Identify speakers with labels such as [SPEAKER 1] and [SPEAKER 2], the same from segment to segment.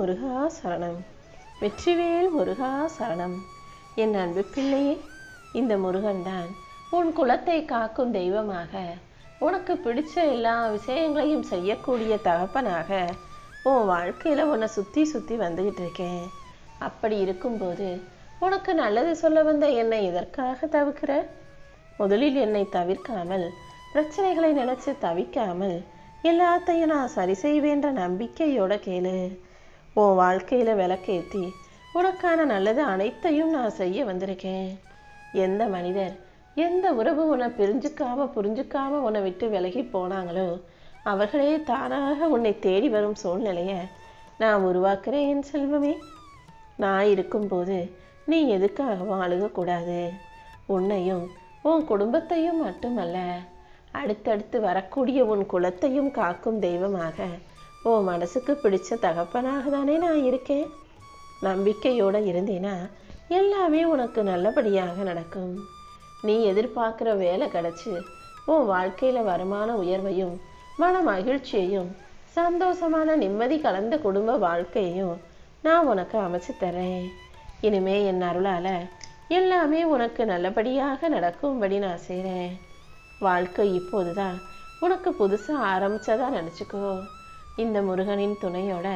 [SPEAKER 1] முருகா சரணம். வெற்றிவேல் முருகா சரணம். என் அன்பு பிள்ளையே இந்த முருகன்தான் உன் குலத்தை காக்கும் தெய்வமாக. உனக்கு பிடிச்ச எல்லா விஷயங்களையும் செய்யக்கூடிய தகப்பனாக உன் வாழ்க்கையில் உன்னை சுற்றி சுற்றி வந்துக்கிட்டு இருக்கேன். அப்படி இருக்கும்போது உனக்கு நல்லது சொல்ல வந்த என்னை எதற்காக தவிர்க்கிற முதலில் என்னை தவிர்க்காமல் பிரச்சனைகளை நினைச்சு தவிக்காமல் எல்லாத்தையும் நான் சரி செய்வேன்ற நம்பிக்கையோட கேளு. உன் வாழ்க்கையில் விளக்கேத்தி உனக்கான நல்லது அனைத்தையும் நான் செய்ய வந்திருக்கேன். எந்த மனிதர் எந்த உறவு உன்னை பிரிஞ்சுக்காம புரிஞ்சுக்காம உன்னை விட்டு விலகி போனாங்களோ அவர்களே தானாக உன்னை தேடி வரும் சூழ்நிலையை நான் உருவாக்குறேன் என் செல்வமே. நான் இருக்கும்போது நீ எதுக்காகவும் அழுகக்கூடாது உன்னையும் உன் குடும்பத்தையும் மட்டுமல்ல அடுத்தடுத்து வரக்கூடிய உன் குலத்தையும் காக்கும் தெய்வமாக உன் மனசுக்கு பிடிச்ச தகப்பனாக தானே நான் இருக்கேன். நம்பிக்கையோடு இருந்தேன்னா எல்லாமே உனக்கு நல்லபடியாக நடக்கும். நீ எதிர்பார்க்குற வேலை கிடச்சி உன் வாழ்க்கையில் வருமான உயர்வையும் மன மகிழ்ச்சியையும் சந்தோஷமான நிம்மதி கலந்த குடும்ப வாழ்க்கையையும் நான் உனக்கு அமைச்சு தரேன். இனிமே என் அருளால் எல்லாமே உனக்கு நல்லபடியாக நடக்கும்படி நான் செய்கிறேன் வாழ்க்கை இப்போது தான் உனக்கு புதுசாக ஆரம்பிச்சதா நினச்சிக்கோ. இந்த முருகனின் துணையோட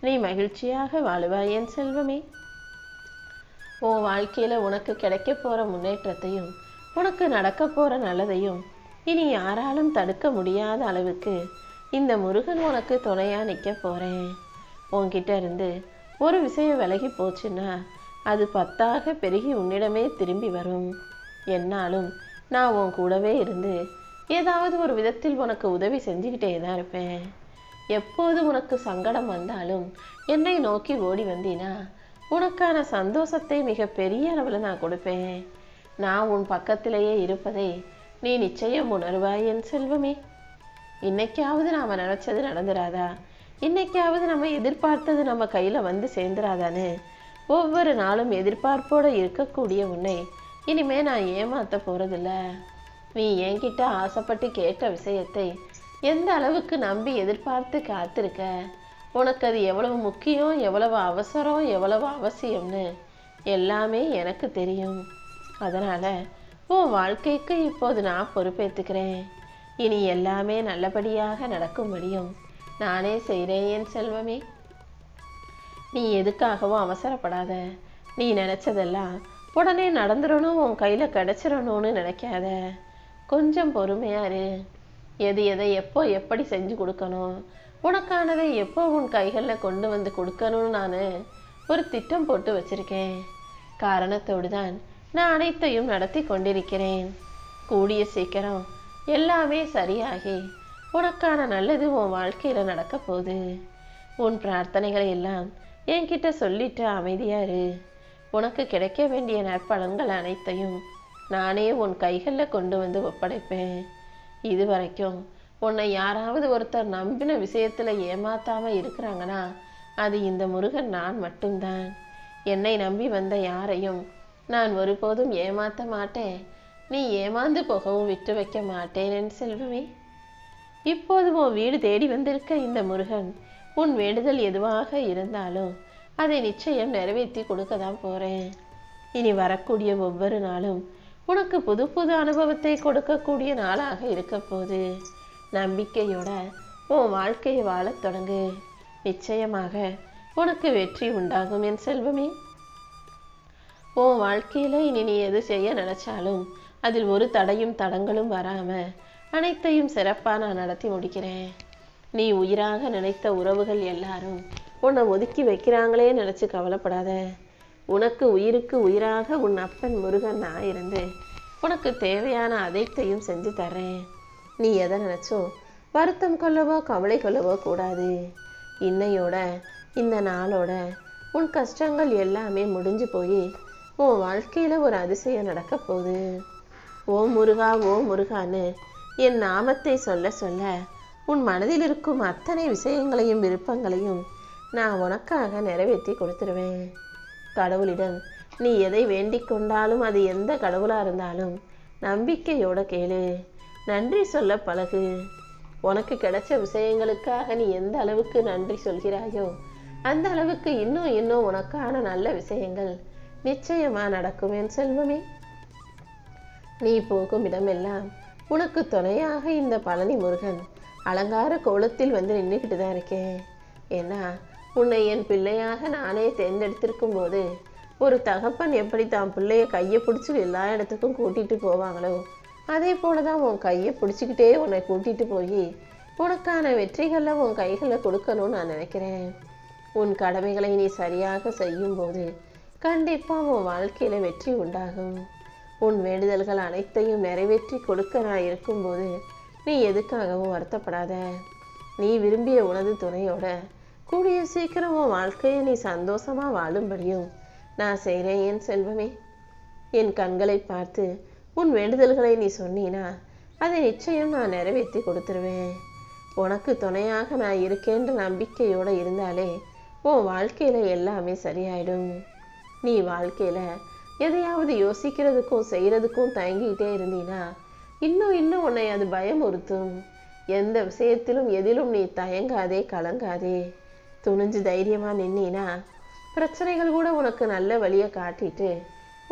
[SPEAKER 1] நீ மகிழ்ச்சியாக வாழுவாய் என் செல்வமே. உன் வாழ்க்கையில் உனக்கு கிடைக்க போகிற முன்னேற்றத்தையும் உனக்கு நடக்க போகிற நல்லதையும் இனி யாராலும் தடுக்க முடியாத அளவுக்கு இந்த முருகன் உனக்கு துணையாக நிற்க போகிறேன் உன்கிட்ட இருந்து ஒரு விஷயம் விலகி போச்சுன்னா அது பத்தாக பெருகி உன்னிடமே திரும்பி வரும். என்னாலும் நான் உன் கூடவே இருந்து ஏதாவது ஒரு விதத்தில் உனக்கு உதவி செஞ்சுக்கிட்டே தான் இருப்பேன். எப்போது உனக்கு சங்கடம் வந்தாலும் என்னை நோக்கி ஓடி வந்தீனா உனக்கான சந்தோஷத்தை மிக பெரிய அளவில் நான் கொடுப்பேன். நான் உன் பக்கத்திலேயே இருப்பதை நீ நிச்சயம் உணர்வாய் என் செல்வமே. இன்னைக்காவது நாம் நினச்சது நடந்துராதா? இன்னைக்காவது நம்ம எதிர்பார்த்தது நம்ம கையில் வந்து சேர்ந்துராதான்னு ஒவ்வொரு நாளும் எதிர்பார்ப்போடு இருக்கக்கூடிய உன்னை இனிமே நான் ஏமாற்ற போகிறதில்ல நீ என்கிட்ட ஆசைப்பட்டு கேட்ட விஷயத்தை எந்த அளவுக்கு நம்பி எதிர்பார்த்து காத்திருக்க? உனக்கு அது எவ்வளவு முக்கியம் எவ்வளவு அவசரம் எவ்வளவு அவசியம்னு எல்லாமே எனக்கு தெரியும். அதனால் உன் வாழ்க்கைக்கு இப்போது நான் பொறுப்பேற்றுக்கிறேன் இனி எல்லாமே நல்லபடியாக நடக்கும்படியும் நானே செய்கிறேன் என் செல்வமே. நீ எதுக்காகவும் அவசரப்படாத. நீ நினச்சதெல்லாம் உடனே நடந்துடணும் உன் கையில் கிடச்சிடணும்னு நினைக்காத. கொஞ்சம் பொறுமையாக இரு. எது எதை எப்போ எப்படி செஞ்சு கொடுக்கணும்? உனக்கானதை எப்போ உன் கைகளில் கொண்டு வந்து கொடுக்கணும்னு நான் ஒரு திட்டம் போட்டு வச்சிருக்கேன். காரணத்தோடு தான் நான் அனைத்தையும் நடத்தி கொண்டிருக்கிறேன். கூடிய சீக்கிரம் எல்லாமே சரியாகி உனக்கான நல்லது உன் வாழ்க்கையில் நடக்க போகுது. உன் பிரார்த்தனைகளை எல்லாம் என்கிட்ட சொல்லிட்டு அமைதியாரு உனக்கு கிடைக்க வேண்டிய நற்பலன்கள் அனைத்தையும் நானே உன் கைகளில் கொண்டு வந்து ஒப்படைப்பேன். இது வரைக்கும் உன்னை யாராவது ஒருத்தர் நம்பின விஷயத்தில் ஏமாத்தாமல் இருக்கிறாங்கன்னா அது இந்த முருகன் நான் மட்டும்தான். என்னை நம்பி வந்த யாரையும் நான் ஒருபோதும் ஏமாத்த மாட்டேன். நீ ஏமாந்து போகவும் விட்டு வைக்க மாட்டேன் என் செல்வமே. இப்போது உன் வீடு தேடி வந்திருக்க இந்த முருகன் உன் வேண்டுதல் எதுவாக இருந்தாலும் அதை நிச்சயம் நிறைவேற்றி கொடுக்க தான் போகிறேன் இனி வரக்கூடிய ஒவ்வொரு நாளும் உனக்கு புது புது அனுபவத்தை கொடுக்கக்கூடிய நாளாக இருக்க போகுது. நம்பிக்கையோட உன் வாழ்க்கையை வாழத் தொடங்கு. நிச்சயமாக உனக்கு வெற்றி உண்டாகும் என் செல்வமே. உன் வாழ்க்கையில இனி நீ எது செய்ய நினைச்சாலும் அதில் ஒரு தடையும் தடங்களும் வராம அனைத்தையும் சிறப்பாக நான் நடத்தி முடிக்கிறேன். நீ உயிராக நினைத்த உறவுகள் எல்லாரும் உன்னை ஒதுக்கி வைக்கிறாங்களே நினச்சி கவலைப்படாத. உனக்கு உயிருக்கு உயிராக உன் அப்பன் முருகன் நான் இருந்து உனக்கு தேவையான அதைத்தையும் செஞ்சு தர்றேன். நீ எதை நினச்சோ வருத்தம் கொள்ளவோ கவலை கொள்ளவோ கூடாது. இன்னையோட இந்த நாளோட உன் கஷ்டங்கள் எல்லாமே முடிஞ்சு போய் உன் வாழ்க்கையில் ஒரு அதிசயம் நடக்க போகுது. ஓ முருகா ஓ முருகான்னு என் நாமத்தை சொல்ல சொல்ல உன் மனதில் இருக்கும் அத்தனை விஷயங்களையும் விருப்பங்களையும் நான் உனக்காக நிறைவேற்றி கொடுத்துருவேன். கடவுளிடம் நீ எதை வேண்டிக் கொண்டாலும் அது எந்த கடவுளாக இருந்தாலும் நம்பிக்கையோட கேளு. நன்றி சொல்ல பழகு. உனக்கு கிடைச்ச விஷயங்களுக்காக நீ எந்த அளவுக்கு நன்றி சொல்கிறாயோ அந்த அளவுக்கு இன்னும் இன்னும் உனக்கான நல்ல விஷயங்கள் நிச்சயமா நடக்கும் என் செல்வமே. நீ போகும் இடமெல்லாம் உனக்கு துணையாக இந்த பழனி முருகன் அலங்கார கோலத்தில் வந்து நின்றுக்கிட்டு தான் இருக்கேன். ஏன்னா உன்னை என் பிள்ளையாக நானே தேர்ந்தெடுத்திருக்கும் போது ஒரு தகப்பன் எப்படி தான் பிள்ளைய கையை பிடிச்சி எல்லா இடத்துக்கும் கூட்டிகிட்டு போவாங்களோ அதே போல தான் உன் கையை பிடிச்சிக்கிட்டே உன்னை கூட்டிகிட்டு போய் உனக்கான வெற்றிகளை உன் கைகளை கொடுக்கணும்னு நான் நினைக்கிறேன். உன் கடமைகளை நீ சரியாக செய்யும்போது கண்டிப்பாக உன் வாழ்க்கையில் வெற்றி உண்டாகும். உன் வேண்டுதல்கள் அனைத்தையும் நிறைவேற்றி கொடுக்க நான் இருக்கும்போது நீ எதுக்காகவும் வருத்தப்படாத. நீ விரும்பிய உனது துணையோட கூடிய சீக்கிரம் உன் வாழ்க்கையை நீ சந்தோஷமாக வாழும்படியும் நான் செய்கிறேன் என் செல்வமே. என் கண்களை பார்த்து உன் வேண்டுதல்களை நீ சொன்னீனா அதை நிச்சயம் நான் நிறைவேற்றி கொடுத்துருவேன். உனக்கு துணையாக நான் இருக்கேன்ற நம்பிக்கையோடு இருந்தாலே உன் வாழ்க்கையில் எல்லாமே சரியாயிடும். நீ வாழ்க்கையில் எதையாவது யோசிக்கிறதுக்கும் செய்கிறதுக்கும் தயங்கிக்கிட்டே இருந்தீனா இன்னும் இன்னும் உன்னை அது பயமுறுத்தும். எந்த விஷயத்திலும் எதிலும் நீ தயங்காதே கலங்காதே. துணிஞ்சு தைரியமாக நின்னீனா பிரச்சனைகள் கூட உனக்கு நல்ல வழியை காட்டிட்டு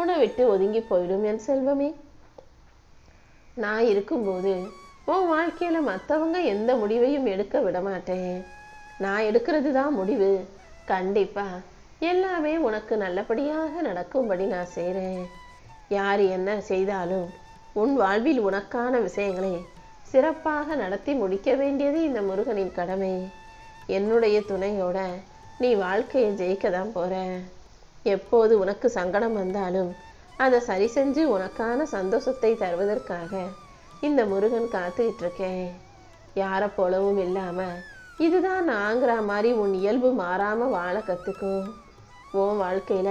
[SPEAKER 1] உன்னை விட்டு ஒதுங்கி போயிடும் என் செல்வமே. நான் இருக்கும்போது உன் வாழ்க்கையில் மற்றவங்க எந்த முடிவையும் எடுக்க விட மாட்டேன். நான் எடுக்கிறது தான் முடிவு. கண்டிப்பாக எல்லாமே உனக்கு நல்லபடியாக நடக்கும்படி நான் செய்கிறேன் யார் என்ன செய்தாலும் உன் வாழ்வில் உனக்கான விஷயங்களை சிறப்பாக நடத்தி முடிக்க வேண்டியது இந்த முருகனின் கடமை. என்னுடைய துணையோட நீ வாழ்க்கையை ஜெயிக்க தான் போற எப்போது உனக்கு சங்கடம் வந்தாலும் அதை சரி செஞ்சு உனக்கான சந்தோஷத்தை தருவதற்காக இந்த முருகன் காத்துக்கிட்டு இருக்கேன் யாரை போலவும் இல்லாம இதுதான் நாங்கிற மாதிரி உன் இயல்பு மாறாம வாழ கத்துக்கோ உன் வாழ்க்கையில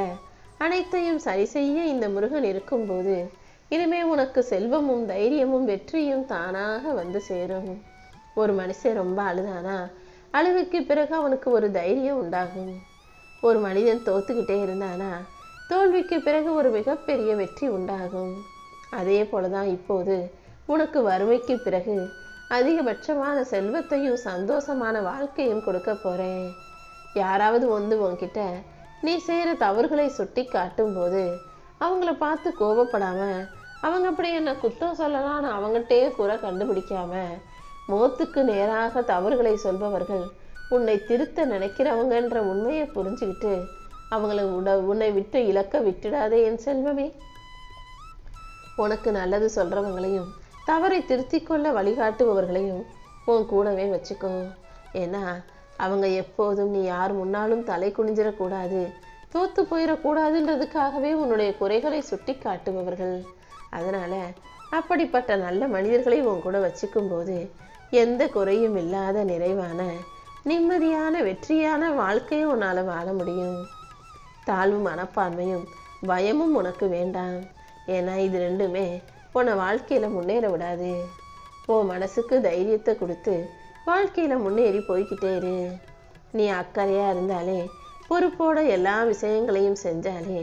[SPEAKER 1] அனைத்தையும் சரி செய்ய இந்த முருகன் இருக்கும்போது இனிமே உனக்கு செல்வமும் தைரியமும் வெற்றியும் தானாக வந்து சேரும். ஒரு மனுஷன் ரொம்ப அழுதானா அழுகைக்கு பிறகு அவனுக்கு ஒரு தைரியம் உண்டாகும். ஒரு மனிதன் தோத்துக்கிட்டே இருந்தானா தோல்விக்கு பிறகு ஒரு மிகப்பெரிய வெற்றி உண்டாகும். அதே போலதான் இப்போது உனக்கு வறுமைக்கு பிறகு அதிகபட்சமான செல்வத்தையும் சந்தோஷமான வாழ்க்கையும் கொடுக்க போறேன். யாராவது வந்து உன்கிட்ட நீ செய்கிற தவறுகளை சுட்டி காட்டும் போது அவங்கள பார்த்து கோபப்படாம அவங்க அப்படி என்ன குத்தம் சொல்லலாம்னு அவங்ககிட்டே குறை கண்டுபிடிக்காம முகத்துக்கு நேராக தவறுகளை சொல்பவர்கள் உன்னை திருத்த நினைக்கிறவங்கன்ற உண்மையை புரிஞ்சுக்கிட்டு அவங்கள உட உன்னை விட்டு இழக்க விட்டுடாதே என் செல்வமே. உனக்கு நல்லது சொல்கிறவங்களையும் தவறை திருத்தி கொள்ள வழிகாட்டுபவர்களையும் உன் கூடவே வச்சுக்கோ. ஏன்னா அவங்க எப்போதும் நீ யார் முன்னாலும் தலை குனிஞ்சிடக்கூடாது தோத்து போயிடக்கூடாதுன்றதுக்காகவே உன்னுடைய குறைகளை சுட்டி காட்டுபவர்கள் அதனால் அப்படிப்பட்ட நல்ல மனிதர்களை உன் கூட வச்சுக்கும்போது எந்த குறையும் இல்லாத நிறைவான நிம்மதியான வெற்றியான வாழ்க்கையை உன்னால் வாழ முடியும். தாழ்வு மனப்பான்மையும் பயமும் உனக்கு வேண்டாம். ஏன்னா இது ரெண்டுமே உன்னை வாழ்க்கையில் முன்னேற விடாது. உன் மனசுக்கு தைரியத்தை கொடுத்து வாழ்க்கையில் முன்னேறி போய்க்கிட்டே இரு. நீ அக்கறையாக இருந்தாலே பொறுப்போட எல்லா விஷயங்களையும் செஞ்சாலே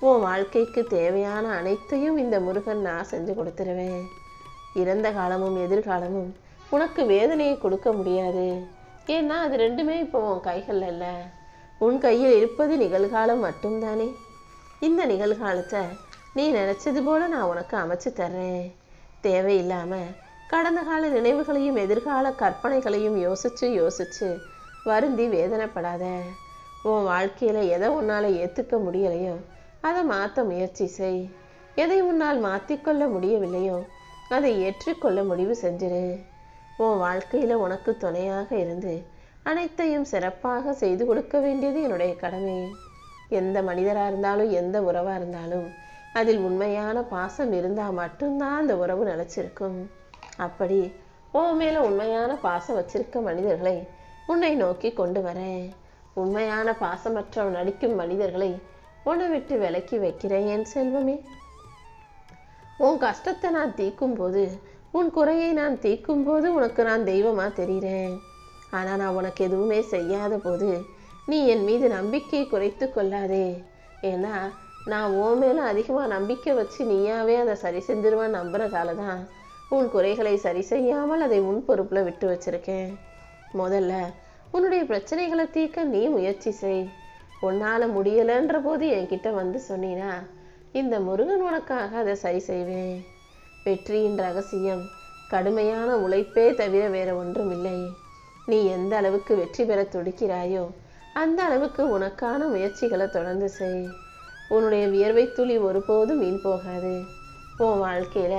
[SPEAKER 1] உன் வாழ்க்கைக்கு தேவையான அனைத்தையும் இந்த முருகன் நான் செஞ்சு கொடுத்துருவேன். இறந்த காலமும் எதிர்காலமும் உனக்கு வேதனையை கொடுக்க முடியாது. ஏன்னா அது ரெண்டுமே இப்போ உன் கைகளில் இல்லை. உன் கையில் இருப்பது நிகழ்காலம் மட்டும்தானே. இந்த நிகழ்காலத்தை நீ நினைச்சது போல நான் உனக்கு அமைச்சு தர்றேன். தேவையில்லாமல் கடந்த கால நினைவுகளையும் எதிர்கால கற்பனைகளையும் யோசிச்சு யோசிச்சு வருந்தி வேதனைப்படாத. உன் வாழ்க்கையில் எதை உன்னால் ஏற்றுக்க முடியலையோ அதை மாற்ற முயற்சி செய். எதை உன்னால் மாற்றிக்கொள்ள முடியவில்லையோ அதை ஏற்றுக்கொள்ள முடிவு செஞ்சிரு. உன் வாழ்க்கையில் உனக்கு துணையாக இருந்து அனைத்தையும் சிறப்பாக செய்து கொடுக்க வேண்டியது என்னுடைய கடமை. எந்த மனிதராக இருந்தாலும் எந்த உறவாக இருந்தாலும் அதில் உண்மையான பாசம் இருந்தால் மட்டும்தான் அந்த உறவு நிலச்சிருக்கும். அப்படி உன் மேலே உண்மையான பாசம் வச்சிருக்க மனிதர்களை உன்னை நோக்கி கொண்டு வரேன். உண்மையான பாசமற்ற நடிக்கும் மனிதர்களை உன்னை விட்டு விலக்கி வைக்கிறேன் என் செல்வமே. உன் கஷ்டத்தை நான் தீர்க்கும் போது உன் குறையை நான் தீர்க்கும் போது உனக்கு நான் தெய்வமா தெரிகிறேன். ஆனால் நான் உனக்கு எதுவுமே செய்யாத போது நீ என் மீது நம்பிக்கையை குறைத்து கொள்ளாதே. ஏன்னா நான் உன் மேல அதிகமாக நம்பிக்கை வச்சு நீயாவே அதை சரி செஞ்சிருவேன் நம்புறதால தான் உன் குறைகளை சரி செய்யாமல் அதை உன் பொறுப்பில் விட்டு வச்சிருக்கேன். முதல்ல உன்னுடைய பிரச்சனைகளை தீர்க்க நீ முயற்சி செய். உன்னால் முடியலைன்ற போது என்கிட்ட வந்து சொன்னீனா இந்த முருகன் உனக்காக அதை சரி செய்வேன். வெற்றியின் ரகசியம். கடுமையான உழைப்பே தவிர வேற ஒன்றும் இல்லை நீ எந்த அளவுக்கு வெற்றி பெற துடிக்கிறாயோ அந்த அளவுக்கு உனக்கான முயற்சிகளை தொடர்ந்து செய். உன்னுடைய வியர்வை துளி ஒருபோதும் வீண் போகாது. உன் வாழ்க்கையில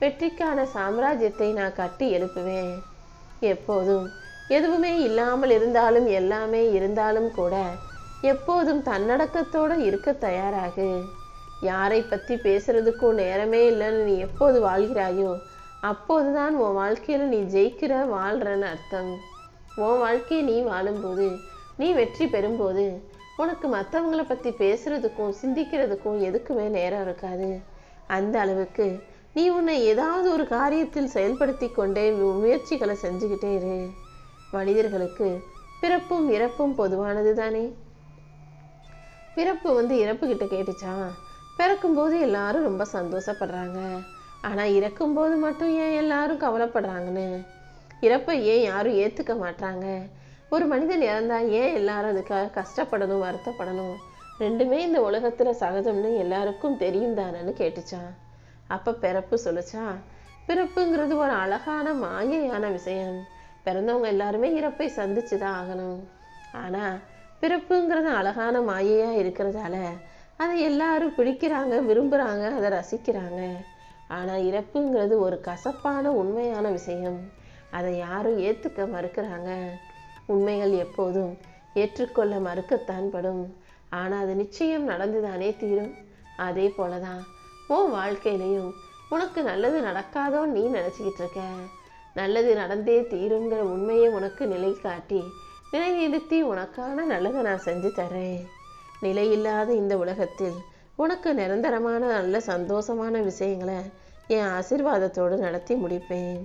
[SPEAKER 1] வெற்றிக்கான சாம்ராஜ்யத்தை நான் கட்டி எழுப்புவேன். எப்போதும் எதுவுமே இல்லாமல் இருந்தாலும் எல்லாமே இருந்தாலும் கூட எப்போதும் தன்னடக்கத்தோட இருக்க தயாராகு. யாரை பற்றி பேசுறதுக்கும் நேரமே இல்லைன்னு நீ எப்போது வாழ்கிறாயோ அப்போதுதான் உன் வாழ்க்கையில் நீ ஜெயிக்கிற வாழ்கிறன்னு அர்த்தம். உன் வாழ்க்கையை நீ வாழும்போது நீ வெற்றி பெறும்போது உனக்கு மற்றவங்களை பற்றி பேசுறதுக்கும் சிந்திக்கிறதுக்கும் எதுக்குமே நேரம் இருக்காது. அந்த அளவுக்கு நீ உன்னை ஏதாவது ஒரு காரியத்தில் செயல்படுத்தி கொண்டே முயற்சிகளை செஞ்சுக்கிட்டே இரு. மனிதர்களுக்கு பிறப்பும் இறப்பும் பொதுவானது தானே பிறப்பு வந்து இறப்பு கிட்ட கேட்டுச்சான் பிறக்கும்போது எல்லாரும் ரொம்ப சந்தோஷப்படுறாங்க. ஆனால் இறக்கும்போது மட்டும் ஏன் எல்லாரும் கவலைப்படுறாங்கன்னு? இறப்பை ஏன் யாரும் ஏற்றுக்க மாட்டாங்க ஒரு மனிதன் இறந்தால் ஏன் எல்லாரும் அதுக்காக கஷ்டப்படணும் வருத்தப்படணும்? ரெண்டுமே இந்த உலகத்தில் சகஜம்னு எல்லாருக்கும் தெரியும் தானேன்னு கேட்டுச்சான். அப்போ பிறப்பு சொல்லிச்சா? பிறப்புங்கிறது ஒரு அழகான மாயையான விஷயம். பிறந்தவங்க எல்லாருமே இறப்பை சந்திச்சுதான் ஆகணும். ஆனால் பிறப்புங்கிறது அழகான மாயையாக இருக்கிறதால அதை எல்லாரும் பிடிக்கிறாங்க விரும்புகிறாங்க அதை ரசிக்கிறாங்க. ஆனால் இறப்புங்கிறது ஒரு கசப்பான உண்மையான விஷயம். அதை யாரும் ஏற்றுக்க மறுக்கிறாங்க. உண்மைகள் எப்போதும் ஏற்றுக்கொள்ள மறுக்கத்தான் படும். ஆனால் அது நிச்சயம் நடந்துதானே தீரும். அதே போலதான் உன் வாழ்க்கையிலையும் உனக்கு நல்லது நடக்காதோ நீ நினச்சிக்கிட்டு இருக்க. நல்லது நடந்தே தீருங்கிற உண்மையை உனக்கு நிலை காட்டி நிலைநிறுத்தி உனக்கான நல்லதை நான் செஞ்சு தரேன் நிலையில்லாத இந்த உலகத்தில் உனக்கு நிரந்தரமான நல்ல சந்தோஷமான விஷயங்களை என் ஆசீர்வாதத்தோடு நடத்தி முடிப்பேன்.